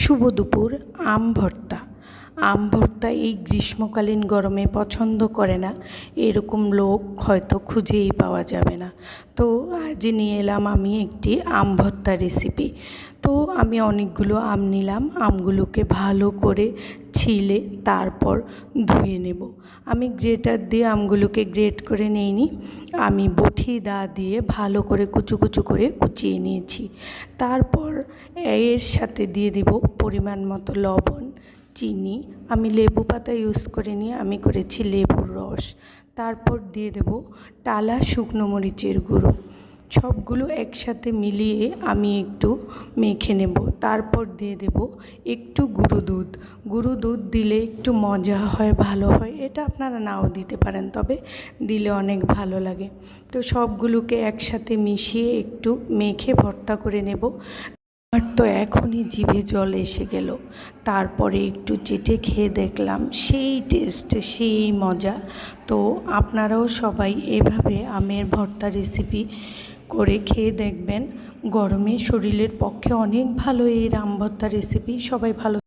শুভ দুপুর, আম ভর্তা। আম ভর্তা এই গ্রীষ্মকালীন গরমে পছন্দ করে না। এরকম লোক হয়তো খুঁজেই পাওয়া যাবে না। তো আজ নিয়ে এলাম আমি একটি আম ভর্তা রেসিপি তো আমি অনেকগুলো আম নিলাম। আমগুলোকে ভালো করে ছিলে তারপর ধুয়ে নেব। আমি গ্রেটার দিয়ে আমগুলোকে গ্রেট করে নিইনি। আমি বটি দা দিয়ে ভালো করে কুচু কুচু করে কুচিয়ে নিয়েছি। তারপর এর সাথে দিয়ে দিব পরিমাণ মতো লবণ, চিনি। আমি লেবু পাতা ইউজ করে নিয়ে আমি করেছি লেবুর রস। তারপর দিয়ে দেব টালা শুকনো মরিচের গুঁড়ো। সবগুলো একসাথে মিলিয়ে আমি একটু মেখে নেব। তারপর দিয়ে দেব একটু গুঁড়ো দুধ। গুঁড়ো দুধ দিলে একটু মজা হয়, ভালো হয়। এটা আপনারা নাও দিতে পারেন, তবে দিলে অনেক ভালো লাগে। তো সবগুলোকে একসাথে মিশিয়ে একটু মেখে ভর্তা করে নেব। আমার তো এখনই জিভে জল এসে গেল। তারপরে একটু চেটে খেয়ে দেখলাম সেই টেস্ট সেই মজা। তো আপনারাও সবাই এভাবে আমের ভর্তা রেসিপি করে খেয়ে দেখবেন। গরমে শরীরের পক্ষে অনেক ভালো এই রামভর্তা ভর্তা রেসিপি সবাই ভালো